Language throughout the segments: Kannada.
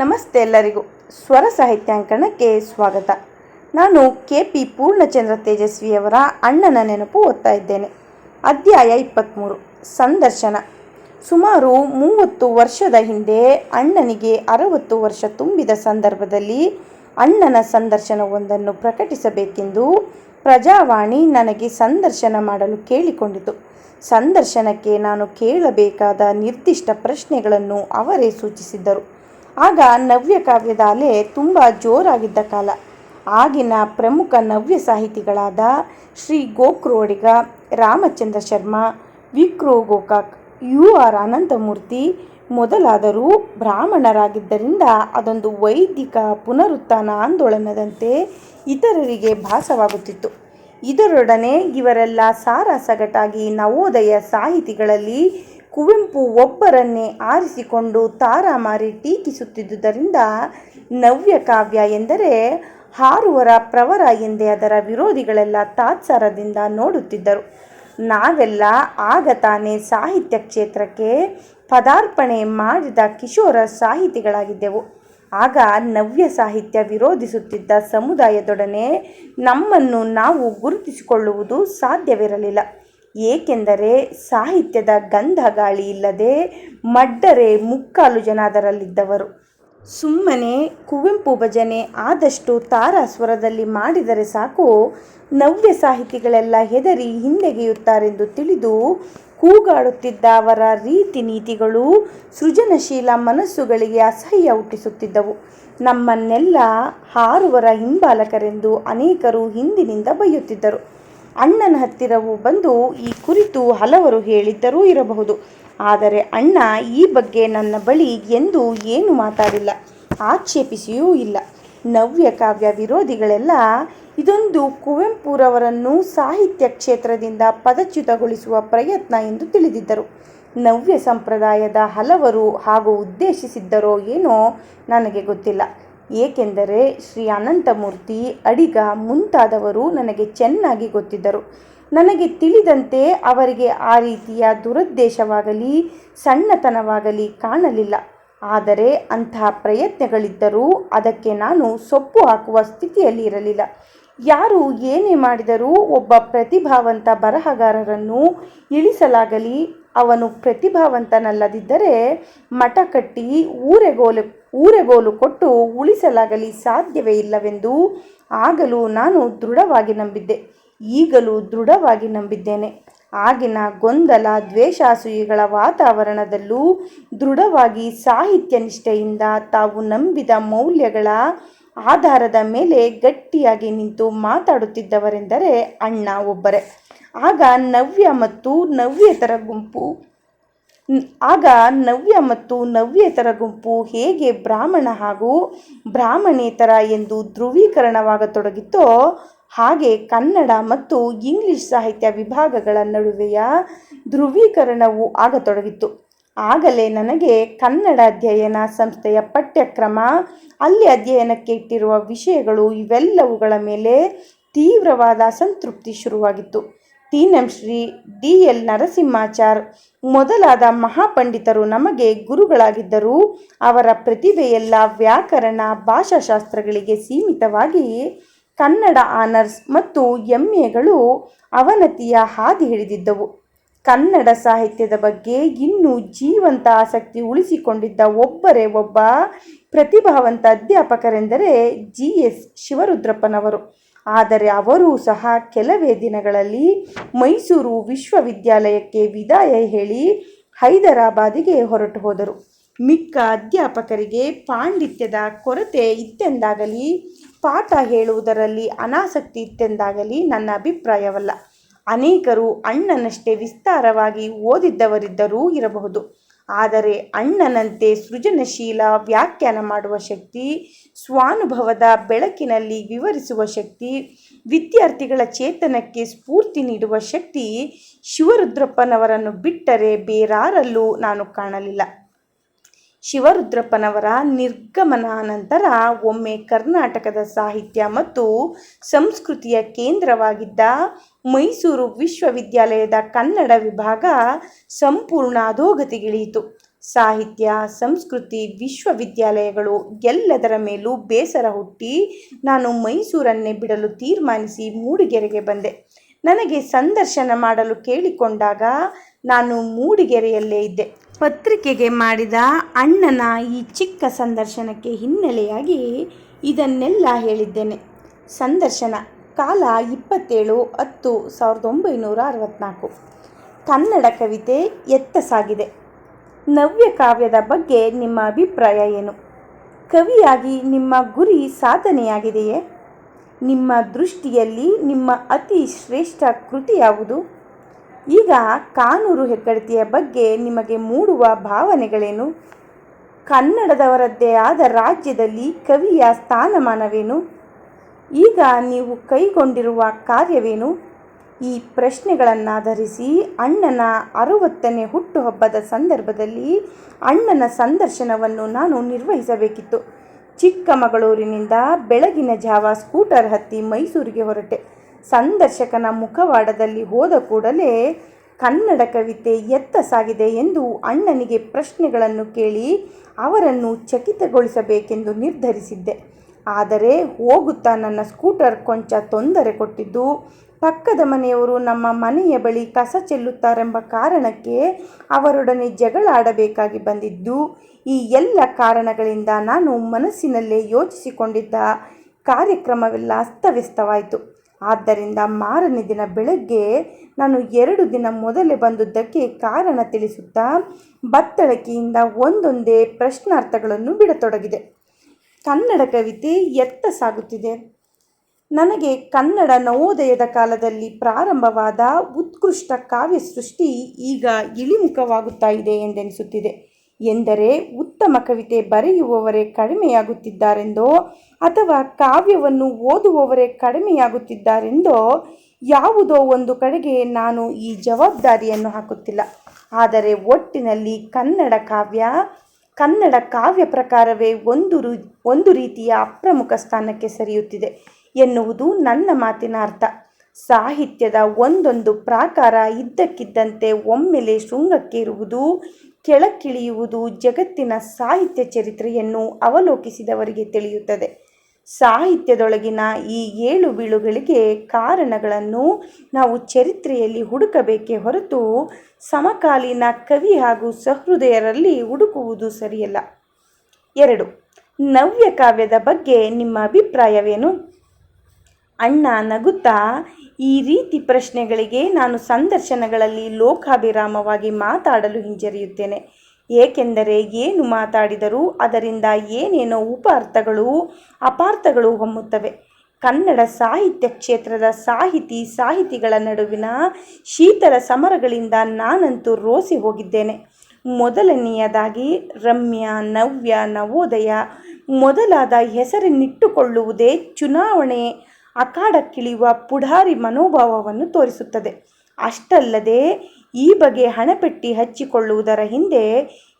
ನಮಸ್ತೆ ಎಲ್ಲರಿಗೂ. ಸ್ವರ ಸಾಹಿತ್ಯಾಂಕಣಕ್ಕೆ ಸ್ವಾಗತ. ನಾನು ಕೆ ಪಿ ಪೂರ್ಣಚಂದ್ರ ತೇಜಸ್ವಿಯವರ ಅಣ್ಣನ ನೆನಪು ಓದ್ತಾ ಇದ್ದೇನೆ. ಅಧ್ಯಾಯ ಇಪ್ಪತ್ತ್ಮೂರು ಸಂದರ್ಶನ. ಸುಮಾರು ಮೂವತ್ತು ವರ್ಷದ ಹಿಂದೆ ಅಣ್ಣನಿಗೆ ಅರವತ್ತು ವರ್ಷ ತುಂಬಿದ ಸಂದರ್ಭದಲ್ಲಿ ಅಣ್ಣನ ಸಂದರ್ಶನವೊಂದನ್ನು ಪ್ರಕಟಿಸಬೇಕೆಂದು ಪ್ರಜಾವಾಣಿ ನನಗೆ ಸಂದರ್ಶನ ಮಾಡಲು ಕೇಳಿಕೊಂಡಿತು. ಸಂದರ್ಶನಕ್ಕೆ ನಾನು ಕೇಳಬೇಕಾದ ನಿರ್ದಿಷ್ಟ ಪ್ರಶ್ನೆಗಳನ್ನು ಅವರೇ ಸೂಚಿಸಿದ್ದರು. ಆಗ ನವ್ಯ ಕಾವ್ಯದ ಅಲೆ ತುಂಬ ಜೋರಾಗಿದ್ದ ಕಾಲ. ಆಗಿನ ಪ್ರಮುಖ ನವ್ಯ ಸಾಹಿತಿಗಳಾದ ಶ್ರೀ ಗೋಕ್ರೋಡಿಗ, ರಾಮಚಂದ್ರ ಶರ್ಮಾ, ವಿಕ್ರೋ ಗೋಕಾಕ್, ಯು ಆರ್ ಅನಂತಮೂರ್ತಿ ಮೊದಲಾದರೂ ಬ್ರಾಹ್ಮಣರಾಗಿದ್ದರಿಂದ ಅದೊಂದು ವೈದಿಕ ಪುನರುತ್ಥಾನ ಆಂದೋಲನದಂತೆ ಇತರರಿಗೆ ಭಾಸವಾಗುತ್ತಿತ್ತು. ಇದರೊಡನೆ ಇವರೆಲ್ಲ ಸಾರಾಸಗಟಾಗಿ ನವೋದಯ ಸಾಹಿತಿಗಳಲ್ಲಿ ಕುವೆಂಪು ಒಬ್ಬರನ್ನೇ ಆರಿಸಿಕೊಂಡು ತಾರಾಮಾರಿ ಟೀಕಿಸುತ್ತಿದ್ದುದರಿಂದ ನವ್ಯ ಕಾವ್ಯ ಎಂದರೆ ಹಾರುವರ ಪ್ರವರ ಎಂದೇ ಅದರ ವಿರೋಧಿಗಳೆಲ್ಲ ತಾತ್ಸಾರದಿಂದ ನೋಡುತ್ತಿದ್ದರು. ನಾವೆಲ್ಲ ಆಗ ತಾನೇ ಸಾಹಿತ್ಯ ಕ್ಷೇತ್ರಕ್ಕೆ ಪದಾರ್ಪಣೆ ಮಾಡಿದ ಕಿಶೋರ ಸಾಹಿತಿಗಳಾಗಿದ್ದೆವು. ಆಗ ನವ್ಯ ಸಾಹಿತ್ಯ ವಿರೋಧಿಸುತ್ತಿದ್ದ ಸಮುದಾಯದೊಡನೆ ನಮ್ಮನ್ನು ನಾವು ಗುರುತಿಸಿಕೊಳ್ಳುವುದು ಸಾಧ್ಯವಿರಲಿಲ್ಲ. ಏಕೆಂದರೆ ಸಾಹಿತ್ಯದ ಗಂಧ ಗಾಳಿ ಇಲ್ಲದೆ ಮಡ್ಡರೆ ಮುಕ್ಕಾಲು ಜನ ಅದರಲ್ಲಿದ್ದವರು. ಸುಮ್ಮನೆ ಕುವೆಂಪು ಭಜನೆ ಆದಷ್ಟು ತಾರಾ ಸ್ವರದಲ್ಲಿ ಮಾಡಿದರೆ ಸಾಕು. ನವ್ಯ ಸಾಹಿತಿಗಳೆಲ್ಲ ಹೆದರಿ ಹಿಂದೆಗೆಯುತ್ತಾರೆಂದು ತಿಳಿದು ಕೂಗಾಡುತ್ತಿದ್ದ ಅವರ ರೀತಿ ನೀತಿಗಳು ಸೃಜನಶೀಲ ಮನಸ್ಸುಗಳಿಗೆ ಅಸಹ್ಯ ಹುಟ್ಟಿಸುತ್ತಿದ್ದವು. ನಮ್ಮನ್ನೆಲ್ಲ ಹಾರುವರ ಹಿಂಬಾಲಕರೆಂದು ಅನೇಕರು ಹಿಂದಿನಿಂದ ಬೈಯುತ್ತಿದ್ದರು ಅಣ್ಣನ ಹತ್ತಿರವೂ ಬಂದು ಈ ಕುರಿತು ಹಲವರು ಹೇಳಿದ್ದರೂ ಇರಬಹುದು. ಆದರೆ ಅಣ್ಣ ಈ ಬಗ್ಗೆ ನನ್ನ ಬಳಿ ಎಂದು ಏನು ಮಾತಾಡಿಲ್ಲ. ಆಕ್ಷೇಪಿಸಿಯೂ ಇಲ್ಲ. ನವ್ಯ ಕಾವ್ಯ ವಿರೋಧಿಗಳೆಲ್ಲ ಇದೊಂದು ಕುವೆಂಪುರವರನ್ನು ಸಾಹಿತ್ಯ ಕ್ಷೇತ್ರದಿಂದ ಪದಚ್ಯುತಗೊಳಿಸುವ ಪ್ರಯತ್ನ ಎಂದು ತಿಳಿದಿದ್ದರು. ನವ್ಯ ಸಂಪ್ರದಾಯದ ಹಲವರು ಹಾಗೂ ಉದ್ದೇಶಿಸಿದ್ದರೋ ಏನೋ ನನಗೆ ಗೊತ್ತಿಲ್ಲ. ಏಕೆಂದರೆ ಶ್ರೀ ಅನಂತಮೂರ್ತಿ ಅಡಿಗ ಮುಂತಾದವರು ನನಗೆ ಚೆನ್ನಾಗಿ ಗೊತ್ತಿದ್ದರು. ನನಗೆ ತಿಳಿದಂತೆ ಅವರಿಗೆ ಆ ರೀತಿಯ ದುರುದ್ದೇಶವಾಗಲಿ, ಸಣ್ಣತನವಾಗಲಿ ಕಾಣಲಿಲ್ಲ. ಆದರೆ ಅಂತಹ ಪ್ರಯತ್ನಗಳಿದ್ದರೂ ಅದಕ್ಕೆ ನಾನು ಸೊಪ್ಪು ಹಾಕುವ ಸ್ಥಿತಿಯಲ್ಲಿ ಇರಲಿಲ್ಲ. ಯಾರು ಏನೇ ಮಾಡಿದರೂ ಒಬ್ಬ ಪ್ರತಿಭಾವಂತ ಬರಹಗಾರರನ್ನು ಇಳಿಸಲಾಗಲಿ ಅವನು ಪ್ರತಿಭಾವಂತನಲ್ಲದಿದ್ದರೆ ಮಠ ಕಟ್ಟಿ ಊರೆಗೋಲು ಊರೆಗೋಲು ಕೊಟ್ಟು ಉಳಿಸಲಾಗಲಿ ಸಾಧ್ಯವೇ ಇಲ್ಲವೆಂದು ಆಗಲೂ ನಾನು ದೃಢವಾಗಿ ನಂಬಿದ್ದೆ. ಈಗಲೂ ದೃಢವಾಗಿ ನಂಬಿದ್ದೇನೆ. ಆಗಿನ ಗೊಂದಲ, ದ್ವೇಷಾಸುಯಿಗಳ ವಾತಾವರಣದಲ್ಲೂ ದೃಢವಾಗಿ ಸಾಹಿತ್ಯ ನಿಷ್ಠೆಯಿಂದ ತಾವು ನಂಬಿದ ಮೌಲ್ಯಗಳ ಆಧಾರದ ಮೇಲೆ ಗಟ್ಟಿಯಾಗಿ ನಿಂತು ಮಾತಾಡುತ್ತಿದ್ದವರೆಂದರೆ ಅಣ್ಣ ಒಬ್ಬರೇ. ಆಗ ನವ್ಯ ಮತ್ತು ನವ್ಯೇತರ ಗುಂಪು. ಆಗ ನವ್ಯ ಮತ್ತು ನವ್ಯೇತರ ಗುಂಪು ಹೇಗೆ ಬ್ರಾಹ್ಮಣ ಹಾಗೂ ಬ್ರಾಹ್ಮಣೇತರ ಎಂದು ಧ್ರುವೀಕರಣವಾಗತೊಡಗಿತೋ, ಹಾಗೆ ಕನ್ನಡ ಮತ್ತು ಇಂಗ್ಲಿಷ್ ಸಾಹಿತ್ಯ ವಿಭಾಗಗಳ ನಡುವೆಯ ಧ್ರುವೀಕರಣವು ಆಗತೊಡಗಿತ್ತು ಆಗಲೇ ನನಗೆ ಕನ್ನಡ ಅಧ್ಯಯನ ಸಂಸ್ಥೆಯ ಪಠ್ಯಕ್ರಮ, ಅಲ್ಲಿ ಅಧ್ಯಯನಕ್ಕೆ ಇಟ್ಟಿರುವ ವಿಷಯಗಳು ಇವೆಲ್ಲವುಗಳ ಮೇಲೆ ತೀವ್ರವಾದ ಸಂತೃಪ್ತಿ ಶುರುವಾಗಿತ್ತು. TiNam Shri D L Narasimhachar. ಮೊದಲಾದ ಮಹಾಪಂಡಿತರು ನಮಗೆ ಗುರುಗಳಾಗಿದ್ದರೂ ಅವರ ಪ್ರತಿಭೆಯೆಲ್ಲ ವ್ಯಾಕರಣ, ಭಾಷಾಶಾಸ್ತ್ರಗಳಿಗೆ ಸೀಮಿತವಾಗಿ ಕನ್ನಡ ಆನರ್ಸ್ ಮತ್ತು ಎಂ ಎಗಳು ಅವನತಿಯ ಹಾದಿ ಹಿಡಿದಿದ್ದವು. ಕನ್ನಡ ಸಾಹಿತ್ಯದ ಬಗ್ಗೆ ಇನ್ನೂ ಜೀವಂತ ಆಸಕ್ತಿ ಉಳಿಸಿಕೊಂಡಿದ್ದ ಒಬ್ಬರೇ ಒಬ್ಬ ಪ್ರತಿಭಾವಂತ ಅಧ್ಯಾಪಕರೆಂದರೆ ಜಿ ಎಸ್ ಶಿವರುದ್ರಪ್ಪನವರು. ಆದರೆ ಅವರೂ ಸಹ ಕೆಲವೇ ದಿನಗಳಲ್ಲಿ ಮೈಸೂರು ವಿಶ್ವವಿದ್ಯಾಲಯಕ್ಕೆ ವಿದಾಯ ಹೇಳಿ ಹೈದರಾಬಾದಿಗೆ ಹೊರಟು ಹೋದರು. ಮಿಕ್ಕ ಅಧ್ಯಾಪಕರಿಗೆ ಪಾಂಡಿತ್ಯದ ಕೊರತೆ ಇತ್ತೆಂದಾಗಲಿ, ಪಾಠ ಹೇಳುವುದರಲ್ಲಿ ಅನಾಸಕ್ತಿ ಇತ್ತೆಂದಾಗಲಿ ನನ್ನ ಅಭಿಪ್ರಾಯವಲ್ಲ. ಅನೇಕರು ಅಣ್ಣನಷ್ಟೇ ವಿಸ್ತಾರವಾಗಿ ಓದಿದ್ದವರಿದ್ದರೂ ಇರಬಹುದು. ಆದರೆ ಅಣ್ಣನಂತೆ ಸೃಜನಶೀಲ ವ್ಯಾಖ್ಯಾನ ಮಾಡುವ ಶಕ್ತಿ, ಸ್ವಾನುಭವದ ಬೆಳಕಿನಲ್ಲಿ ವಿವರಿಸುವ ಶಕ್ತಿ, ವಿದ್ಯಾರ್ಥಿಗಳ ಚೇತನಕ್ಕೆ ಸ್ಫೂರ್ತಿ ನೀಡುವ ಶಕ್ತಿ ಶಿವರುದ್ರಪ್ಪನವರನ್ನು ಬಿಟ್ಟರೆ ಬೇರಾರಲ್ಲೂ ನಾನು ಕಾಣಲಿಲ್ಲ. ಶಿವರುದ್ರಪ್ಪನವರ ನಿರ್ಗಮನಾನಂತರ ಒಮ್ಮೆ ಕರ್ನಾಟಕದ ಸಾಹಿತ್ಯ ಮತ್ತು ಸಂಸ್ಕೃತಿಯ ಕೇಂದ್ರವಾಗಿದ್ದ ಮೈಸೂರು ವಿಶ್ವವಿದ್ಯಾಲಯದ ಕನ್ನಡ ವಿಭಾಗ ಸಂಪೂರ್ಣ ಅಧೋಗತಿಗಿಳಿಯಿತು ಸಾಹಿತ್ಯ, ಸಂಸ್ಕೃತಿ, ವಿಶ್ವವಿದ್ಯಾಲಯಗಳು ಎಲ್ಲದರ ಮೇಲೂ ಬೇಸರ ಹುಟ್ಟಿ ನಾನು ಮೈಸೂರನ್ನೇ ಬಿಡಲು ತೀರ್ಮಾನಿಸಿ ಮೂಡಿಗೆರೆಗೆ ಬಂದೆ. ನನಗೆ ಸಂದರ್ಶನ ಮಾಡಲು ಕೇಳಿಕೊಂಡಾಗ ನಾನು ಮೂಡಿಗೆರೆಯಲ್ಲೇ ಇದ್ದೆ. ಪತ್ರಿಕೆಗೆ ಮಾಡಿದ ಅಣ್ಣನ ಈ ಚಿಕ್ಕ ಸಂದರ್ಶನಕ್ಕೆ ಹಿನ್ನೆಲೆಯಾಗಿ ಇದನ್ನೆಲ್ಲ ಹೇಳಿದ್ದೇನೆ. ಸಂದರ್ಶನ, ಕಾಲ ಇಪ್ಪತ್ತೇಳು ಹತ್ತು ಸಾವಿರದ ಒಂಬೈನೂರ ಅರವತ್ತ್ನಾಲ್ಕು ಕನ್ನಡ ಕವಿತೆ ಎತ್ತ ಸಾಗಿದೆ. ನವ್ಯ ಕಾವ್ಯದ ಬಗ್ಗೆ ನಿಮ್ಮ ಅಭಿಪ್ರಾಯ ಏನು? ಕವಿಯಾಗಿ ನಿಮ್ಮ ಗುರಿ ಸಾಧನೆಯಾಗಿದೆಯೇ? ನಿಮ್ಮ ದೃಷ್ಟಿಯಲ್ಲಿ ನಿಮ್ಮ ಅತಿ ಶ್ರೇಷ್ಠ ಕೃತಿ ಯಾವುದು? ಈಗ ಕಾನೂರು ಹೆಗ್ಗಡತಿಯ ಬಗ್ಗೆ ನಿಮಗೆ ಮೂಡುವ ಭಾವನೆಗಳೇನು? ಕನ್ನಡದವರದ್ದೇ ಆದ ರಾಜ್ಯದಲ್ಲಿ ಕವಿಯ ಸ್ಥಾನಮಾನವೇನು? ಈಗ ನೀವು ಕೈಗೊಂಡಿರುವ ಕಾರ್ಯವೇನು? ಈ ಪ್ರಶ್ನೆಗಳನ್ನಾಧರಿಸಿ ಅಣ್ಣನ ಅರುವತ್ತನೇ ಹುಟ್ಟುಹಬ್ಬದ ಸಂದರ್ಭದಲ್ಲಿ ಅಣ್ಣನ ಸಂದರ್ಶನವನ್ನು ನಾನು ನಿರ್ವಹಿಸಬೇಕಿತ್ತು. ಚಿಕ್ಕಮಗಳೂರಿನಿಂದ ಬೆಳಗಿನ ಜಾವ ಸ್ಕೂಟರ್ ಹತ್ತಿ ಮೈಸೂರಿಗೆ ಹೊರಟೆ. ಸಂದರ್ಶಕನ ಮುಖವಾಡದಲ್ಲಿ ಹೋದ ಕೂಡಲೇ ಕನ್ನಡ ಕವಿತೆ ಎತ್ತ ಸಾಗಿದೆ ಎಂದು ಅಣ್ಣನಿಗೆ ಪ್ರಶ್ನೆಗಳನ್ನು ಕೇಳಿ ಅವರನ್ನು ಚಕಿತಗೊಳಿಸಬೇಕೆಂದು ನಿರ್ಧರಿಸಿದ್ದೆ. ಆದರೆ ಹೋಗುತ್ತಾ ನನ್ನ ಸ್ಕೂಟರ್ ಕೊಂಚ ತೊಂದರೆ ಕೊಟ್ಟಿದ್ದು, ಪಕ್ಕದ ಮನೆಯವರು ನಮ್ಮ ಮನೆಯ ಬಳಿ ಕಸ ಚೆಲ್ಲುತ್ತಾರೆಂಬ ಕಾರಣಕ್ಕೆ ಅವರೊಡನೆ ಜಗಳಾಡಬೇಕಾಗಿ ಬಂದಿದ್ದು, ಈ ಎಲ್ಲ ಕಾರಣಗಳಿಂದ ನಾನು ಮನಸ್ಸಿನಲ್ಲೇ ಯೋಚಿಸಿಕೊಂಡಿದ್ದ ಕಾರ್ಯಕ್ರಮವೆಲ್ಲ ಅಸ್ತವ್ಯಸ್ತವಾಯಿತು. ಆದ್ದರಿಂದ ಮಾರನೇ ದಿನ ಬೆಳಗ್ಗೆ ನಾನು ಎರಡು ದಿನ ಮೊದಲೇ ಬಂದುದಕ್ಕೆ ಕಾರಣ ತಿಳಿಸುತ್ತಾ ಬತ್ತಳಕೆಯಿಂದ ಒಂದೊಂದೇ ಪ್ರಶ್ನಾರ್ಥಗಳನ್ನು ಬಿಡತೊಡಗಿದೆ. ಕನ್ನಡ ಕವಿತೆ ಎತ್ತ ಸಾಗುತ್ತಿದೆ. ನನಗೆ ಕನ್ನಡ ನವೋದಯದ ಕಾಲದಲ್ಲಿ ಪ್ರಾರಂಭವಾದ ಉತ್ಕೃಷ್ಟ ಕಾವ್ಯ ಸೃಷ್ಟಿ ಈಗ ಇಳಿಮುಖವಾಗುತ್ತಾ ಇದೆ ಎಂದೆನಿಸುತ್ತಿದೆ. ಎಂದರೆ ಉತ್ತಮ ಕವಿತೆ ಬರೆಯುವವರೇ ಕಡಿಮೆಯಾಗುತ್ತಿದ್ದಾರೆಂದೋ ಅಥವಾ ಕಾವ್ಯವನ್ನು ಓದುವವರೇ ಕಡಿಮೆಯಾಗುತ್ತಿದ್ದಾರೆಂದೋ ಯಾವುದೋ ಒಂದು ಕಡೆಗೆ ನಾನು ಈ ಜವಾಬ್ದಾರಿಯನ್ನು ಹಾಕುತ್ತಿಲ್ಲ. ಆದರೆ ಒಟ್ಟಿನಲ್ಲಿ ಕನ್ನಡ ಕಾವ್ಯ ಕನ್ನಡ ಕಾವ್ಯ ಪ್ರಕಾರವೇ ಒಂದು ರು, ಒಂದು ರೀತಿಯ ಅಪ್ರಮುಖ ಸ್ಥಾನಕ್ಕೆ ಸರಿಯುತ್ತಿದೆ ಎನ್ನುವುದು ನನ್ನ ಮಾತಿನ ಅರ್ಥ. ಸಾಹಿತ್ಯದ ಒಂದೊಂದು ಪ್ರಾಕಾರ ಇದ್ದಕ್ಕಿದ್ದಂತೆ ಒಮ್ಮೆಲೆ ಶೃಂಗಕ್ಕೇರುವುದು ಕೆಳಕ್ಕಿಳಿಯುವುದು ಜಗತ್ತಿನ ಸಾಹಿತ್ಯ ಚರಿತ್ರೆಯನ್ನು ಅವಲೋಕಿಸಿದವರಿಗೆ ತಿಳಿಯುತ್ತದೆ. ಸಾಹಿತ್ಯದೊಳಗಿನ ಈ ಏಳು ಬೀಳುಗಳಿಗೆ ಕಾರಣಗಳನ್ನು ನಾವು ಚರಿತ್ರೆಯಲ್ಲಿ ಹುಡುಕಬೇಕೇ ಹೊರತು ಸಮಕಾಲೀನ ಕವಿ ಹಾಗೂ ಸಹೃದಯರಲ್ಲಿ ಹುಡುಕುವುದು ಸರಿಯಲ್ಲ. ಎರಡು, ನವ್ಯ ಕಾವ್ಯದ ಬಗ್ಗೆ ನಿಮ್ಮ ಅಭಿಪ್ರಾಯವೇನು? ಅಣ್ಣ ನಗುತ್ತಾ ಈ ರೀತಿ ಪ್ರಶ್ನೆಗಳಿಗೆ ನಾನು ಸಂದರ್ಶನಗಳಲ್ಲಿ ಲೋಕಾಭಿರಾಮವಾಗಿ ಮಾತಾಡಲು ಹಿಂಜರಿಯುತ್ತೇನೆ. ಏಕೆಂದರೆ ಏನು ಮಾತಾಡಿದರೂ ಅದರಿಂದ ಏನೇನೋ ಉಪಾರ್ಥಗಳು, ಅಪಾರ್ಥಗಳು ಹೊಮ್ಮುತ್ತವೆ ಕನ್ನಡ ಸಾಹಿತ್ಯ ಕ್ಷೇತ್ರದ ಸಾಹಿತಿ ಸಾಹಿತಿಗಳ ನಡುವಿನ ಶೀತಲ ಸಮರಗಳಿಂದ ನಾನಂತೂ ರೋಸಿ ಹೋಗಿದ್ದೇನೆ. ಮೊದಲನೆಯದಾಗಿ ರಮ್ಯ, ನವ್ಯ, ನವೋದಯ ಮೊದಲಾದ ಹೆಸರನ್ನಿಟ್ಟುಕೊಳ್ಳುವುದೇ ಚುನಾವಣೆ ಅಖಾಡಕ್ಕಿಳಿಯುವ ಪುಢಾರಿ ಮನೋಭಾವವನ್ನು ತೋರಿಸುತ್ತದೆ. ಅಷ್ಟಲ್ಲದೆ, ಈ ಬಗೆ ಹಣಪೆಟ್ಟಿ ಹಚ್ಚಿಕೊಳ್ಳುವುದರ ಹಿಂದೆ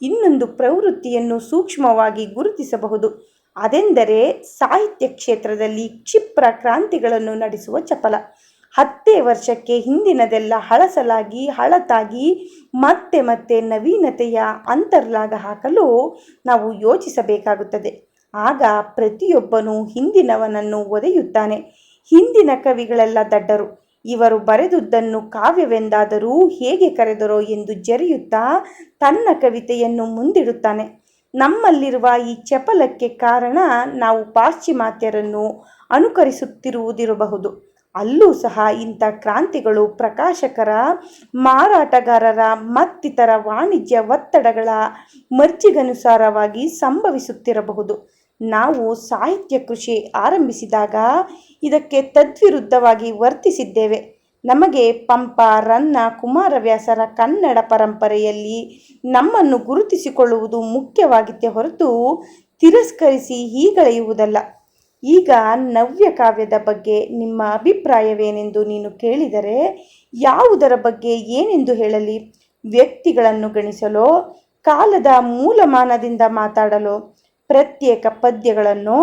ಇನ್ನೊಂದು ಪ್ರವೃತ್ತಿಯನ್ನು ಸೂಕ್ಷ್ಮವಾಗಿ ಗುರುತಿಸಬಹುದು. ಅದೆಂದರೆ, ಸಾಹಿತ್ಯ ಕ್ಷೇತ್ರದಲ್ಲಿ ಕ್ಷಿಪ್ರ ಕ್ರಾಂತಿಗಳನ್ನು ನಡೆಸುವ ಚಪಲ. ಹತ್ತೇ ವರ್ಷಕ್ಕೆ ಹಿಂದಿನದೆಲ್ಲ ಹಳಸಲಾಗಿ, ಹಳತಾಗಿ ಮತ್ತೆ ಮತ್ತೆ ನವೀನತೆಯ ಅಂತರ್ಲಾಗ ಹಾಕಲು ನಾವು ಯೋಚಿಸಬೇಕಾಗುತ್ತದೆ. ಆಗ ಪ್ರತಿಯೊಬ್ಬನೂ ಹಿಂದಿನವನನ್ನು ಒದೆಯುತ್ತಾನೆ. ಹಿಂದಿನ ಕವಿಗಳೆಲ್ಲ ದಡ್ಡರು. ಇವರು ಬರೆದುದನ್ನು ಕಾವ್ಯವೆಂದಾದರೂ ಹೇಗೆ ಕರೆದರೋ ಎಂದು ಜರಿಯುತ್ತಾ ತನ್ನ ಕವಿತೆಯನ್ನು ಮುಂದಿಡುತ್ತಾನೆ. ನಮ್ಮಲ್ಲಿರುವ ಈ ಚಪಲಕ್ಕೆ ಕಾರಣ ನಾವು ಪಾಶ್ಚಿಮಾತ್ಯರನ್ನು ಅನುಕರಿಸುತ್ತಿರುವುದಿರಬಹುದು. ಅಲ್ಲೂ ಸಹ ಇಂಥ ಕ್ರಾಂತಿಗಳು ಪ್ರಕಾಶಕರ, ಮಾರಾಟಗಾರರ, ಮತ್ತಿತರ ವಾಣಿಜ್ಯ ಒತ್ತಡಗಳ ಮರ್ಜಿಗನುಸಾರವಾಗಿ ಸಂಭವಿಸುತ್ತಿರಬಹುದು. ನಾವು ಸಾಹಿತ್ಯ ಕೃಷಿ ಆರಂಭಿಸಿದಾಗ ಇದಕ್ಕೆ ತದ್ವಿರುದ್ಧವಾಗಿ ವರ್ತಿಸಿದ್ದೇವೆ. ನಮಗೆ ಪಂಪ, ರನ್ನ, ಕುಮಾರವ್ಯಾಸರ ಕನ್ನಡ ಪರಂಪರೆಯಲ್ಲಿ ನಮ್ಮನ್ನು ಗುರುತಿಸಿಕೊಳ್ಳುವುದು ಮುಖ್ಯವಾಗಿತ್ತೆ ಹೊರತು ತಿರಸ್ಕರಿಸಿ ಹೀಗಳೆಯುವುದಲ್ಲ ಈಗ ನವ್ಯ ಕಾವ್ಯದ ಬಗ್ಗೆ ನಿಮ್ಮ ಅಭಿಪ್ರಾಯವೇನೆಂದು ನೀನು ಕೇಳಿದರೆ ಯಾವುದರ ಬಗ್ಗೆ ಏನೆಂದು ಹೇಳಲಿ? ವ್ಯಕ್ತಿಗಳನ್ನು ಗಣಿಸಲೋ, ಕಾಲದ ಮೂಲಮಾನದಿಂದ ಮಾತಾಡಲು ಪ್ರತ್ಯೇಕ ಪದ್ಯಗಳನ್ನು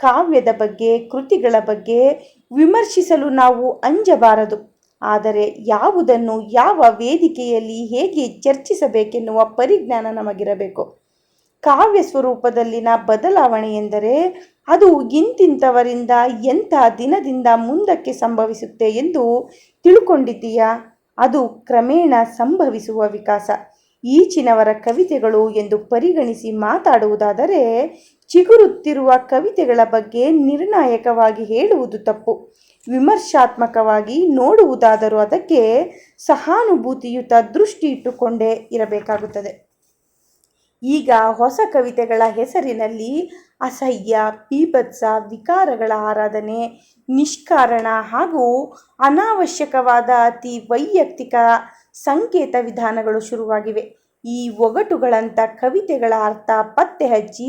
ಕಾವ್ಯದ ಬಗ್ಗೆ, ಕೃತಿಗಳ ಬಗ್ಗೆ ವಿಮರ್ಶಿಸಲು ನಾವು ಅಂಜಬಾರದು. ಆದರೆ ಯಾವುದನ್ನು ಯಾವ ವೇದಿಕೆಯಲ್ಲಿ ಹೇಗೆ ಚರ್ಚಿಸಬೇಕೆನ್ನುವ ಪರಿಜ್ಞಾನ ನಮಗಿರಬೇಕು. ಕಾವ್ಯ ಸ್ವರೂಪದಲ್ಲಿನ ಬದಲಾವಣೆ ಎಂದರೆ ಅದು ಇಂತಿಂಥವರಿಂದ ಎಂಥ ದಿನದಿಂದ ಮುಂದಕ್ಕೆ ಸಂಭವಿಸುತ್ತೆ ಎಂದು ತಿಳ್ಕೊಂಡಿದ್ದೀಯಾ? ಅದು ಕ್ರಮೇಣ ಸಂಭವಿಸುವ ವಿಕಾಸ. ಈಚಿನವರ ಕವಿತೆಗಳು ಎಂದು ಪರಿಗಣಿಸಿ ಮಾತಾಡುವುದಾದರೆ, ಚಿಗುರುತ್ತಿರುವ ಕವಿತೆಗಳ ಬಗ್ಗೆ ನಿರ್ಣಾಯಕವಾಗಿ ಹೇಳುವುದು ತಪ್ಪು. ವಿಮರ್ಶಾತ್ಮಕವಾಗಿ ನೋಡುವುದಾದರೂ ಅದಕ್ಕೆ ಸಹಾನುಭೂತಿಯುತ ದೃಷ್ಟಿ ಇಟ್ಟುಕೊಂಡೇ ಇರಬೇಕಾಗುತ್ತದೆ. ಈಗ ಹೊಸ ಕವಿತೆಗಳ ಹೆಸರಿನಲ್ಲಿ ಅಸಹ್ಯ, ಬೀಭತ್ಸ, ವಿಕಾರಗಳ ಆರಾಧನೆ, ನಿಷ್ಕಾರಣ ಹಾಗೂ ಅನಾವಶ್ಯಕವಾದ ಅತಿ ವೈಯಕ್ತಿಕ ಸಂಕೇತ ವಿಧಾನಗಳು ಶುರುವಾಗಿವೆ. ಈ ಒಗಟುಗಳಂಥ ಕವಿತೆಗಳ ಅರ್ಥ ಪತ್ತೆ ಹಚ್ಚಿ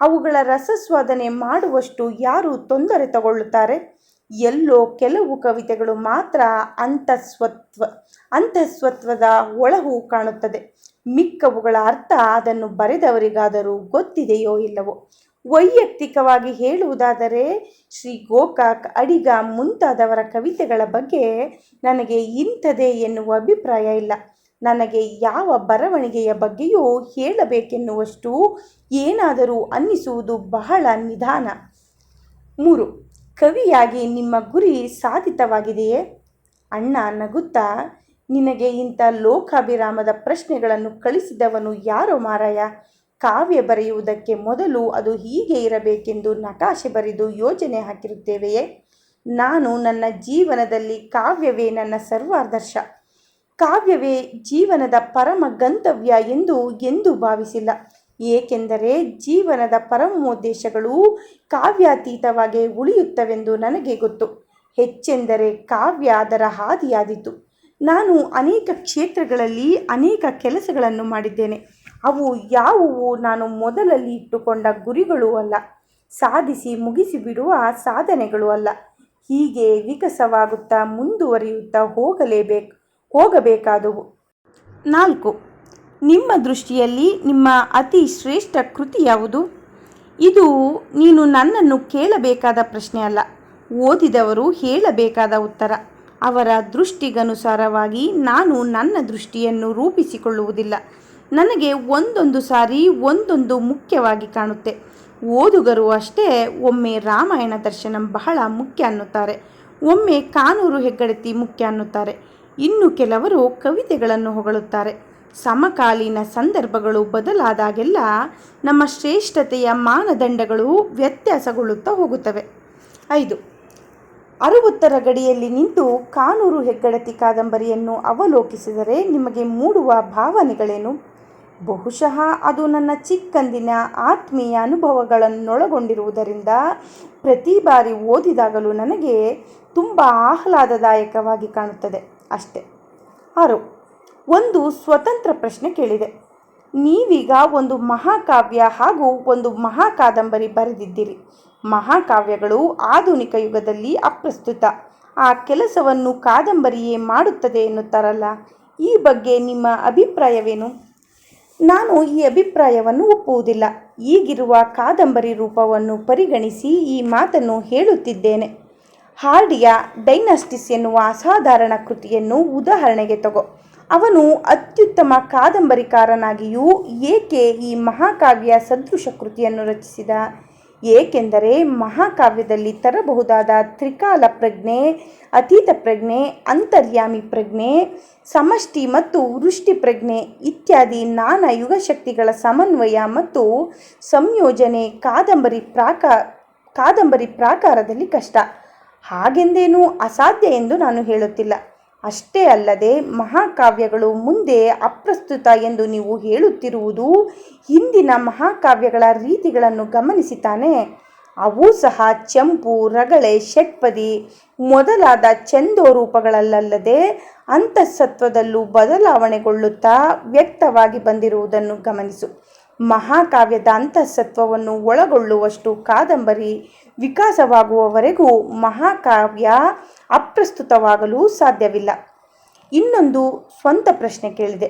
ಅವುಗಳ ರಸಸ್ವಾದನೆ ಮಾಡುವಷ್ಟು ಯಾರು ತೊಂದರೆ ತಗೊಳ್ಳುತ್ತಾರೆ? ಎಲ್ಲೋ ಕೆಲವು ಕವಿತೆಗಳು ಮಾತ್ರ ಅಂತಸ್ವತ್ವ, ಅಂತಸ್ವತ್ವದ ಒಳಹು ಕಾಣುತ್ತದೆ. ಮಿಕ್ಕವುಗಳ ಅರ್ಥ ಅದನ್ನು ಬರೆದವರಿಗಾದರೂ ಗೊತ್ತಿದೆಯೋ ಇಲ್ಲವೋ? ವೈಯಕ್ತಿಕವಾಗಿ ಹೇಳುವುದಾದರೆ, ಶ್ರೀ ಗೋಕಾಕ್ ಅಡಿಗ ಮುಂತಾದವರ ಕವಿತೆಗಳ ಬಗ್ಗೆ ನನಗೆ ಇಂಥದೇ ಎನ್ನುವ ಅಭಿಪ್ರಾಯ ಇಲ್ಲ. ನನಗೆ ಯಾವ ಬರವಣಿಗೆಯ ಬಗ್ಗೆಯೂ ಹೇಳಬೇಕೆನ್ನುವಷ್ಟು ಏನಾದರೂ ಅನ್ನಿಸುವುದು ಬಹಳ ನಿಧಾನ. ಮೂರು, ಕವಿಯಾಗಿ ನಿಮ್ಮ ಗುರಿ ಸಾಧಿತವಾಗಿದೆಯೇ? ಅಣ್ಣ ನಗುತ್ತಾ, ನಿನಗೆ ಇಂಥ ಲೋಕಾಭಿರಾಮದ ಪ್ರಶ್ನೆಗಳನ್ನು ಕಳಿಸಿದವನು ಯಾರೋ ಮಾರಾಯ? ಕಾವ್ಯ ಬರೆಯುವುದಕ್ಕೆ ಮೊದಲು ಅದು ಹೀಗೆ ಇರಬೇಕೆಂದು ನಕಾಶೆ ಬರೆದು ಯೋಜನೆ ಹಾಕಿರುತ್ತೇವೆಯೇ? ನಾನು ನನ್ನ ಜೀವನದಲ್ಲಿ ಕಾವ್ಯವೇ ನನ್ನ ಸರ್ವಾದರ್ಶ. ಕಾವ್ಯವೇ ಜೀವನದ ಪರಮ ಗಂತವ್ಯ ಎಂದು ಎಂದೂ ಭಾವಿಸಿಲ್ಲ. ಏಕೆಂದರೆ ಜೀವನದ ಪರಮೋದ್ದೇಶಗಳು ಕಾವ್ಯಾತೀತವಾಗಿ ಉಳಿಯುತ್ತವೆಂದು ನನಗೆ ಗೊತ್ತು. ಹೆಚ್ಚೆಂದರೆ ಕಾವ್ಯ ಅದರ ಹಾದಿಯಾದಿತು. ನಾನು ಅನೇಕ ಕ್ಷೇತ್ರಗಳಲ್ಲಿ ಅನೇಕ ಕೆಲಸಗಳನ್ನು ಮಾಡಿದ್ದೇನೆ. ಅವು ಯಾವುವು ನಾನು ಮೊದಲಲ್ಲಿ ಇಟ್ಟುಕೊಂಡ ಗುರಿಗಳು ಅಲ್ಲ. ಸಾಧಿಸಿ ಮುಗಿಸಿಬಿಡುವ ಸಾಧನೆಗಳು ಅಲ್ಲ. ಹೀಗೆ ವಿಕಸವಾಗುತ್ತಾ ಮುಂದುವರಿಯುತ್ತಾ ಹೋಗಲೇಬೇಕು, ಹೋಗಬೇಕಾದವು. ನಾಲ್ಕು, ನಿಮ್ಮ ದೃಷ್ಟಿಯಲ್ಲಿ ನಿಮ್ಮ ಅತಿ ಶ್ರೇಷ್ಠ ಕೃತಿ ಯಾವುದು? ಇದು ನೀನು ನನ್ನನ್ನು ಕೇಳಬೇಕಾದ ಪ್ರಶ್ನೆ ಅಲ್ಲ. ಓದಿದವರು ಹೇಳಬೇಕಾದ ಉತ್ತರ. ಅವರ ದೃಷ್ಟಿಗನುಸಾರವಾಗಿ ನಾನು ನನ್ನ ದೃಷ್ಟಿಯನ್ನು ರೂಪಿಸಿಕೊಳ್ಳುವುದಿಲ್ಲ. ನನಗೆ ಒಂದೊಂದು ಸಾರಿ ಒಂದೊಂದು ಮುಖ್ಯವಾಗಿ ಕಾಣುತ್ತೆ. ಓದುಗರು ಅಷ್ಟೇ ಒಮ್ಮೆ ರಾಮಾಯಣ ದರ್ಶನಂ ಬಹಳ ಮುಖ್ಯ ಅನ್ನುತ್ತಾರೆ. ಒಮ್ಮೆ ಕಾನೂರು ಹೆಗ್ಗಡತಿ ಮುಖ್ಯ ಅನ್ನುತ್ತಾರೆ. ಇನ್ನು ಕೆಲವರು ಕವಿತೆಗಳನ್ನು ಹೊಗಳುತ್ತಾರೆ. ಸಮಕಾಲೀನ ಸಂದರ್ಭಗಳು ಬದಲಾದಾಗೆಲ್ಲ ನಮ್ಮ ಶ್ರೇಷ್ಠತೆಯ ಮಾನದಂಡಗಳು ವ್ಯತ್ಯಾಸಗೊಳ್ಳುತ್ತಾ ಹೋಗುತ್ತವೆ. ಐದು, ಅರುವತ್ತರ ಗಡಿಯಲ್ಲಿ ನಿಂತು ಕಾನೂರು ಹೆಗ್ಗಡತಿ ಕಾದಂಬರಿಯನ್ನು ಅವಲೋಕಿಸಿದರೆ ನಿಮಗೆ ಮೂಡುವ ಭಾವನೆಗಳೇನು? ಬಹುಶಃ ಅದು ನನ್ನ ಚಿಕ್ಕಂದಿನ ಆತ್ಮೀಯ ಅನುಭವಗಳನ್ನೊಳಗೊಂಡಿರುವುದರಿಂದ ಪ್ರತಿ ಬಾರಿ ಓದಿದಾಗಲೂ ನನಗೆ ತುಂಬ ಆಹ್ಲಾದದಾಯಕವಾಗಿ ಕಾಣುತ್ತದೆ ಅಷ್ಟೆ. ಆರು, ಒಂದು ಸ್ವತಂತ್ರ ಪ್ರಶ್ನೆ ಕೇಳಿದೆ. ನೀವೀಗ ಒಂದು ಮಹಾಕಾವ್ಯ ಹಾಗೂ ಒಂದು ಮಹಾಕಾದಂಬರಿ ಬರೆದಿದ್ದೀರಿ. ಮಹಾಕಾವ್ಯಗಳು ಆಧುನಿಕ ಯುಗದಲ್ಲಿ ಅಪ್ರಸ್ತುತ. ಆ ಕೆಲಸವನ್ನು ಕಾದಂಬರಿಯೇ ಮಾಡುತ್ತದೆ ಎನ್ನುತ್ತಾರಲ್ಲ? ಈ ಬಗ್ಗೆ ನಿಮ್ಮ ಅಭಿಪ್ರಾಯವೇನು? ನಾನು ಈ ಅಭಿಪ್ರಾಯವನ್ನು ಒಪ್ಪುವುದಿಲ್ಲ. ಈಗಿರುವ ಕಾದಂಬರಿ ರೂಪವನ್ನು ಪರಿಗಣಿಸಿ ಈ ಮಾತನ್ನು ಹೇಳುತ್ತಿದ್ದೇನೆ. ಹಾರ್ಡಿಯ ಡೈನಾಸ್ಟಿಸ್ ಎನ್ನುವ ಅಸಾಧಾರಣ ಕೃತಿಯನ್ನು ಉದಾಹರಣೆಗೆ ತಗೋ. ಅವನು ಅತ್ಯುತ್ತಮ ಕಾದಂಬರಿಕಾರನಾಗಿಯೂ ಏಕೆ ಈ ಮಹಾಕಾವ್ಯ ಸದೃಶ ಕೃತಿಯನ್ನು ರಚಿಸಿದ? ಏಕೆಂದರೆ ಮಹಾಕಾವ್ಯದಲ್ಲಿ ತರಬಹುದಾದ ತ್ರಿಕಾಲ ಪ್ರಜ್ಞೆ, ಅತೀತ ಪ್ರಜ್ಞೆ, ಅಂತರ್ಯಾಮಿ ಪ್ರಜ್ಞೆ, ಸಮಷ್ಟಿ ಮತ್ತು ವೃಷ್ಟಿ ಪ್ರಜ್ಞೆ ಇತ್ಯಾದಿ ನಾನಾ ಯುಗಶಕ್ತಿಗಳ ಸಮನ್ವಯ ಮತ್ತು ಸಂಯೋಜನೆ ಕಾದಂಬರಿ ಪ್ರಾಕ, ಕಾದಂಬರಿ ಪ್ರಾಕಾರದಲ್ಲಿ ಕಷ್ಟ. ಹಾಗೆಂದೇನೂ ಅಸಾಧ್ಯ ಎಂದು ನಾನು ಹೇಳುತ್ತಿಲ್ಲ. ಅಷ್ಟೇ ಅಲ್ಲದೆ ಮಹಾಕಾವ್ಯಗಳು ಮುಂದೆ ಅಪ್ರಸ್ತುತ ಎಂದು ನೀವು ಹೇಳುತ್ತಿರುವುದು ಹಿಂದಿನ ಮಹಾಕಾವ್ಯಗಳ ರೀತಿಗಳನ್ನು ಗಮನಿಸಿತಾನೆ. ಅವೂ ಸಹ ಚಂಪು, ರಗಳೆ, ಷಟ್ಪದಿ ಮೊದಲಾದ ಚಂದೋ ರೂಪಗಳಲ್ಲದೆ ಅಂತಃಸತ್ವದಲ್ಲೂ ಬದಲಾವಣೆಗೊಳ್ಳುತ್ತಾ ವ್ಯಕ್ತವಾಗಿ ಬಂದಿರುವುದನ್ನು ಗಮನಿಸು. ಮಹಾಕಾವ್ಯದ ಅಂತಃಸತ್ವವನ್ನು ಒಳಗೊಳ್ಳುವಷ್ಟು ಕಾದಂಬರಿ ವಿಕಾಸವಾಗುವವರೆಗೂ ಮಹಾಕಾವ್ಯ ಅಪ್ರಸ್ತುತವಾಗಲು ಸಾಧ್ಯವಿಲ್ಲ. ಇನ್ನೊಂದು ಸ್ವಂತ ಪ್ರಶ್ನೆ ಕೇಳಿದೆ.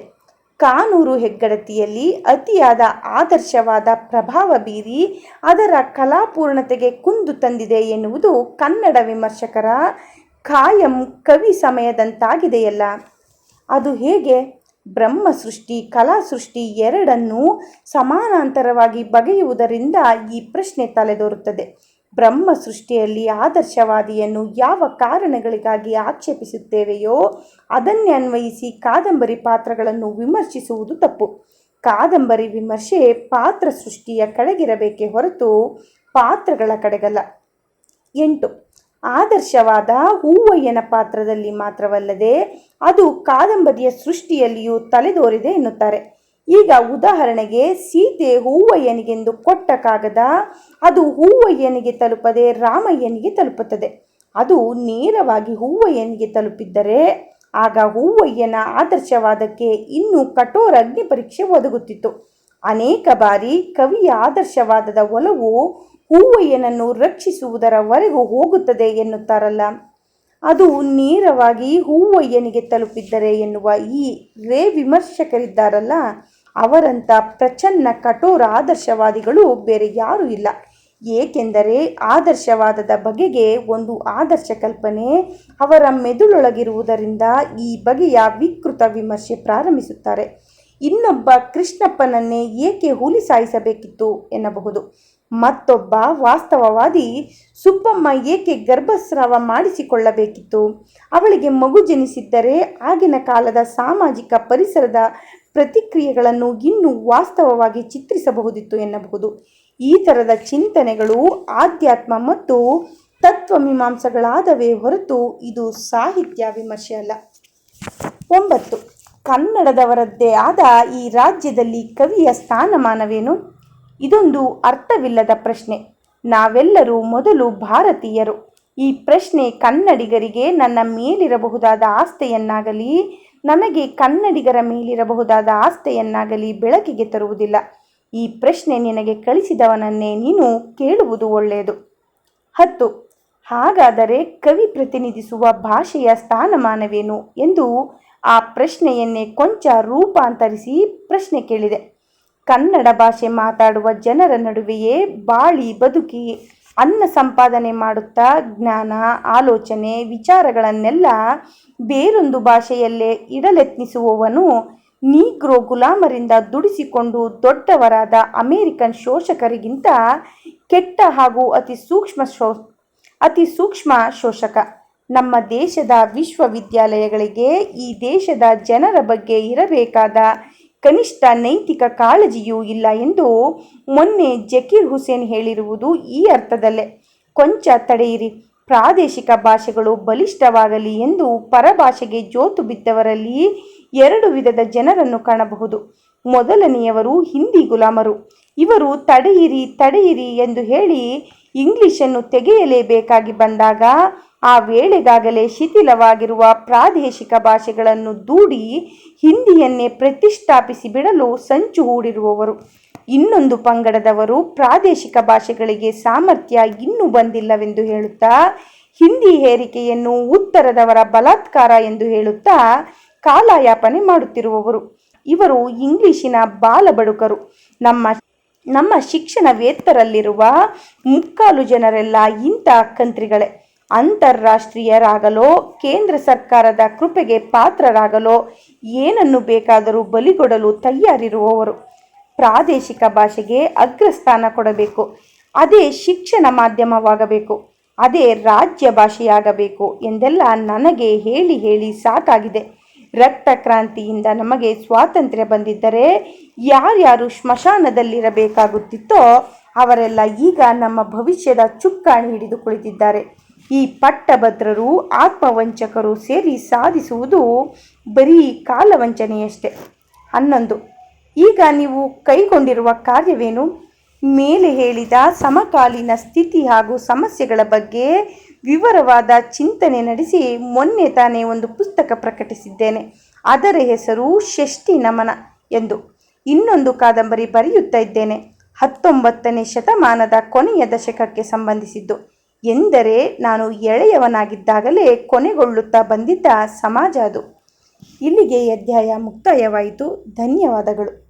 ಕಾನೂರು ಹೆಗ್ಗಡತಿಯಲ್ಲಿ ಅತಿಯಾದ ಆದರ್ಶವಾದ ಪ್ರಭಾವ ಬೀರಿ ಅದರ ಕಲಾಪೂರ್ಣತೆಗೆ ಕುಂದು ತಂದಿದೆ ಎನ್ನುವುದು ಕನ್ನಡ ವಿಮರ್ಶಕರ ಕಾಯಂ ಕವಿ ಸಮಯದಂತಾಗಿದೆಯಲ್ಲ. ಅದು ಹೇಗೆ? ಬ್ರಹ್ಮ ಸೃಷ್ಟಿ, ಕಲಾ ಸೃಷ್ಟಿ ಎರಡನ್ನೂ ಸಮಾನಾಂತರವಾಗಿ ಬಗೆಯುವುದರಿಂದ ಈ ಪ್ರಶ್ನೆ ತಲೆದೋರುತ್ತದೆ. ಬ್ರಹ್ಮ ಸೃಷ್ಟಿಯಲ್ಲಿ ಆದರ್ಶವಾದಿಯನ್ನು ಯಾವ ಕಾರಣಗಳಿಗಾಗಿ ಆಕ್ಷೇಪಿಸುತ್ತೇವೆಯೋ ಅದನ್ನೇ ಅನ್ವಯಿಸಿ ಕಾದಂಬರಿ ಪಾತ್ರಗಳನ್ನು ವಿಮರ್ಶಿಸುವುದು ತಪ್ಪು. ಕಾದಂಬರಿ ವಿಮರ್ಶೆ ಪಾತ್ರ ಸೃಷ್ಟಿಯ ಕಡೆಗಿರಬೇಕೇ ಹೊರತು ಪಾತ್ರಗಳ ಕಡೆಗಲ್ಲ. ಎಂಟು. ಆದರ್ಶವಾದ ಹೂವಯ್ಯನ ಪಾತ್ರದಲ್ಲಿ ಮಾತ್ರವಲ್ಲದೆ ಅದು ಕಾದಂಬರಿಯ ಸೃಷ್ಟಿಯಲ್ಲಿಯೂ ತಲೆದೋರಿದೆ ಎನ್ನುತ್ತಾರೆ. ಈಗ ಉದಾಹರಣೆಗೆ ಸೀತೆ ಹೂವಯ್ಯನಿಗೆಂದು ಕೊಟ್ಟ ಕಾಗದ ಅದು ಹೂವಯ್ಯನಿಗೆ ತಲುಪದೆ ರಾಮಯ್ಯನಿಗೆ ತಲುಪುತ್ತದೆ. ಅದು ನೇರವಾಗಿ ಹೂವಯ್ಯನಿಗೆ ತಲುಪಿದ್ದರೆ ಆಗ ಹೂವಯ್ಯನ ಆದರ್ಶವಾದಕ್ಕೆ ಇನ್ನೂ ಕಠೋರ ಅಗ್ನಿ ಪರೀಕ್ಷೆ ಒದಗುತ್ತಿತ್ತು. ಅನೇಕ ಬಾರಿ ಕವಿಯ ಆದರ್ಶವಾದದ ಒಲವು ಹೂವಯ್ಯನನ್ನು ರಕ್ಷಿಸುವುದರವರೆಗೂ ಹೋಗುತ್ತದೆ ಎನ್ನುತ್ತಾರಲ್ಲ. ಅದು ನೇರವಾಗಿ ಹೂವಯ್ಯನಿಗೆ ತಲುಪಿದ್ದರೆ ಎನ್ನುವ ಈ ರೇ ವಿಮರ್ಶಕರಿದ್ದಾರಲ್ಲ, ಅವರಂಥ ಪ್ರಚನ್ನ ಕಠೋರ ಆದರ್ಶವಾದಿಗಳು ಬೇರೆ ಯಾರೂ ಇಲ್ಲ. ಏಕೆಂದರೆ ಆದರ್ಶವಾದದ ಬಗೆಗೆ ಒಂದು ಆದರ್ಶ ಕಲ್ಪನೆ ಅವರ ಮೆದುಳೊಳಗಿರುವುದರಿಂದ ಈ ಬಗೆಯ ವಿಕೃತ ವಿಮರ್ಶೆ ಪ್ರಾರಂಭಿಸುತ್ತಾರೆ. ಇನ್ನೊಬ್ಬ ಕೃಷ್ಣಪ್ಪನನ್ನೇ ಏಕೆ ಹುಲಿ ಸಾಯಿಸಬೇಕಿತ್ತು ಎನ್ನಬಹುದು. ಮತ್ತೊಬ್ಬ ವಾಸ್ತವವಾದಿ ಸುಬ್ಬಮ್ಮ ಏಕೆ ಗರ್ಭಸ್ರಾವ ಮಾಡಿಸಿಕೊಳ್ಳಬೇಕಿತ್ತು? ಅವಳಿಗೆ ಮಗು ಜನಿಸಿದ್ದರೆ ಆಗಿನ ಕಾಲದ ಸಾಮಾಜಿಕ ಪರಿಸರದ ಪ್ರತಿಕ್ರಿಯೆಗಳನ್ನು ಇನ್ನೂ ವಾಸ್ತವವಾಗಿ ಚಿತ್ರಿಸಬಹುದಿತ್ತು ಎನ್ನಬಹುದು. ಈ ಥರದ ಚಿಂತನೆಗಳು ಆಧ್ಯಾತ್ಮ ಮತ್ತು ತತ್ವಮೀಮಾಂಸಗಳಾದವೇ ಹೊರತು ಇದು ಸಾಹಿತ್ಯ ವಿಮರ್ಶೆ ಅಲ್ಲ. ಒಂಬತ್ತು. ಕನ್ನಡದವರದ್ದೇ ಆದ ಈ ರಾಜ್ಯದಲ್ಲಿ ಕವಿಯ ಸ್ಥಾನಮಾನವೇನು? ಇದೊಂದು ಅರ್ಥವಿಲ್ಲದ ಪ್ರಶ್ನೆ. ನಾವೆಲ್ಲರೂ ಮೊದಲು ಭಾರತೀಯರು. ಈ ಪ್ರಶ್ನೆ ಕನ್ನಡಿಗರಿಗೆ ನನ್ನ ಮೇಲಿರಬಹುದಾದ ಆಸ್ಥೆಯನ್ನಾಗಲಿ ನಮಗೆ ಕನ್ನಡಿಗರ ಮೇಲಿರಬಹುದಾದ ಆಸ್ಥೆಯನ್ನಾಗಲಿ ಬೆಳಕಿಗೆ ತರುವುದಿಲ್ಲ. ಈ ಪ್ರಶ್ನೆ ನಿನಗೆ ಕಳಿಸಿದವನನ್ನೇ ನೀನು ಕೇಳುವುದು ಒಳ್ಳೆಯದು. ಹತ್ತು, ಹಾಗಾದರೆ ಕವಿ ಪ್ರತಿನಿಧಿಸುವ ಭಾಷೆಯ ಸ್ಥಾನಮಾನವೇನು? ಎಂದು ಆ ಪ್ರಶ್ನೆಯನ್ನೇ ಕೊಂಚ ರೂಪಾಂತರಿಸಿ ಪ್ರಶ್ನೆ ಕೇಳಿದೆ. ಕನ್ನಡ ಭಾಷೆ ಮಾತಾಡುವ ಜನರ ನಡುವೆಯೇ ಬಾಳಿ ಬದುಕಿ ಅನ್ನ ಸಂಪಾದನೆ ಮಾಡುತ್ತಾ ಜ್ಞಾನ, ಆಲೋಚನೆ, ವಿಚಾರಗಳನ್ನೆಲ್ಲ ಬೇರೊಂದು ಭಾಷೆಯಲ್ಲೇ ಇಡಲೆತ್ನಿಸುವವನು ನೀಗ್ರೋ ಗುಲಾಮರಿಂದ ದುಡಿಸಿಕೊಂಡು ದೊಡ್ಡವರಾದ ಅಮೇರಿಕನ್ ಶೋಷಕರಿಗಿಂತ ಕೆಟ್ಟ ಹಾಗೂ ಅತಿ ಸೂಕ್ಷ್ಮ ಶೋ, ಅತಿ ಸೂಕ್ಷ್ಮ ಶೋಷಕ. ನಮ್ಮ ದೇಶದ ವಿಶ್ವವಿದ್ಯಾಲಯಗಳಿಗೆ ಈ ದೇಶದ ಜನರ ಬಗ್ಗೆ ಇರಬೇಕಾದ ಕನಿಷ್ಠ ನೈತಿಕ ಕಾಳಜಿಯೂ ಇಲ್ಲ ಎಂದು ಮೊನ್ನೆ ಜಕೀರ್ ಹುಸೇನ್ ಹೇಳಿರುವುದು ಈ ಅರ್ಥದಲ್ಲೇ. ಕೊಂಚ ತಡೆಯಿರಿ. ಪ್ರಾದೇಶಿಕ ಭಾಷೆಗಳು ಬಲಿಷ್ಠವಾಗಲಿ ಎಂದು ಪರಭಾಷೆಗೆ ಜೋತು ಬಿದ್ದವರಲ್ಲಿ ಎರಡು ವಿಧದ ಜನರನ್ನು ಕಾಣಬಹುದು. ಮೊದಲನೆಯವರು ಹಿಂದಿ ಗುಲಾಮರು. ಇವರು ತಡೆಯಿರಿ ತಡೆಯಿರಿ ಎಂದು ಹೇಳಿ ಇಂಗ್ಲಿಷನ್ನು ತೆಗೆಯಲೇಬೇಕಾಗಿ ಬಂದಾಗ ಆ ವೇಳೆಗಾಗಲೇ ಶಿಥಿಲವಾಗಿರುವ ಪ್ರಾದೇಶಿಕ ಭಾಷೆಗಳನ್ನು ದೂಡಿ ಹಿಂದಿಯನ್ನೇ ಪ್ರತಿಷ್ಠಾಪಿಸಿ ಬಿಡಲು ಸಂಚು ಹೂಡಿರುವವರು. ಇನ್ನೊಂದು ಪಂಗಡದವರು ಪ್ರಾದೇಶಿಕ ಭಾಷೆಗಳಿಗೆ ಸಾಮರ್ಥ್ಯ ಇನ್ನೂ ಬಂದಿಲ್ಲವೆಂದು ಹೇಳುತ್ತಾ, ಹಿಂದಿ ಹೇರಿಕೆಯನ್ನು ಉತ್ತರದವರ ಬಲಾತ್ಕಾರ ಎಂದು ಹೇಳುತ್ತಾ ಕಾಲಯಾಪನೆ ಮಾಡುತ್ತಿರುವವರು. ಇವರು ಇಂಗ್ಲಿಶಿನ ಬಾಲಬಡುಕರು. ನಮ್ಮ ನಮ್ಮ ಶಿಕ್ಷಣವೇತ್ತರಲ್ಲಿರುವ ಮುಕ್ಕಾಲು ಜನರೆಲ್ಲ ಇಂಥ ಕಂತ್ರಿಗಳೇ. ಅಂತಾರಾಷ್ಟ್ರೀಯರಾಗಲೋ, ಕೇಂದ್ರ ಸರ್ಕಾರದ ಕೃಪೆಗೆ ಪಾತ್ರರಾಗಲೋ, ಏನನ್ನು ಬೇಕಾದರೂ ಬಲಿಗೊಡಲು ತಯಾರಿರುವವರು. ಪ್ರಾದೇಶಿಕ ಭಾಷೆಗೆ ಅಗ್ರಸ್ಥಾನ ಕೊಡಬೇಕು. ಅದೇ ಶಿಕ್ಷಣ ಮಾಧ್ಯಮವಾಗಬೇಕು. ಅದೇ ರಾಜ್ಯ ಭಾಷೆಯಾಗಬೇಕು ಎಂದೆಲ್ಲ ನನಗೆ ಹೇಳಿ ಹೇಳಿ ಸಾಕಾಗಿದೆ. ರಕ್ತ ಕ್ರಾಂತಿಯಿಂದ ನಮಗೆ ಸ್ವಾತಂತ್ರ್ಯ ಬಂದಿದ್ದರೆ ಯಾರ್ಯಾರು ಶ್ಮಶಾನದಲ್ಲಿರಬೇಕಾಗುತ್ತಿತ್ತೋ ಅವರೆಲ್ಲ ಈಗ ನಮ್ಮ ಭವಿಷ್ಯದ ಚುಕ್ಕಾಣಿ ಹಿಡಿದು ಕುಳಿತಿದ್ದಾರೆ. ಈ ಪಟ್ಟಭದ್ರರು, ಆತ್ಮವಂಚಕರು ಸೇರಿ ಸಾಧಿಸುವುದು ಬರೀ ಕಾಲವಂಚನೆಯಷ್ಟೆ. ಹನ್ನೊಂದು. ಈಗ ನೀವು ಕೈಗೊಂಡಿರುವ ಕಾರ್ಯವೇನು? ಮೇಲೆ ಹೇಳಿದ ಸಮಕಾಲೀನ ಸ್ಥಿತಿ ಹಾಗೂ ಸಮಸ್ಯೆಗಳ ಬಗ್ಗೆ ವಿವರವಾದ ಚಿಂತನೆ ನಡೆಸಿ ಮೊನ್ನೆ ತಾನೇ ಒಂದು ಪುಸ್ತಕ ಪ್ರಕಟಿಸಿದ್ದೇನೆ. ಅದರ ಹೆಸರು ಷಷ್ಠಿ ನಮನ ಎಂದು. ಇನ್ನೊಂದು ಕಾದಂಬರಿ ಬರೆಯುತ್ತಾ ಇದ್ದೇನೆ. ಹತ್ತೊಂಬತ್ತನೇ ಶತಮಾನದ ಕೊನೆಯ ದಶಕಕ್ಕೆ ಸಂಬಂಧಿಸಿದ್ದು. ಎಂದರೆ ನಾನು ಎಳೆಯವನಾಗಿದ್ದಾಗಲೇ ಕೊನೆಗೊಳ್ಳುತ್ತಾ ಬಂದಿದ್ದ ಸಮಾಜ ಅದು. ಇಲ್ಲಿಗೆ ಅಧ್ಯಾಯ ಮುಕ್ತಾಯವಾಯಿತು. ಧನ್ಯವಾದಗಳು.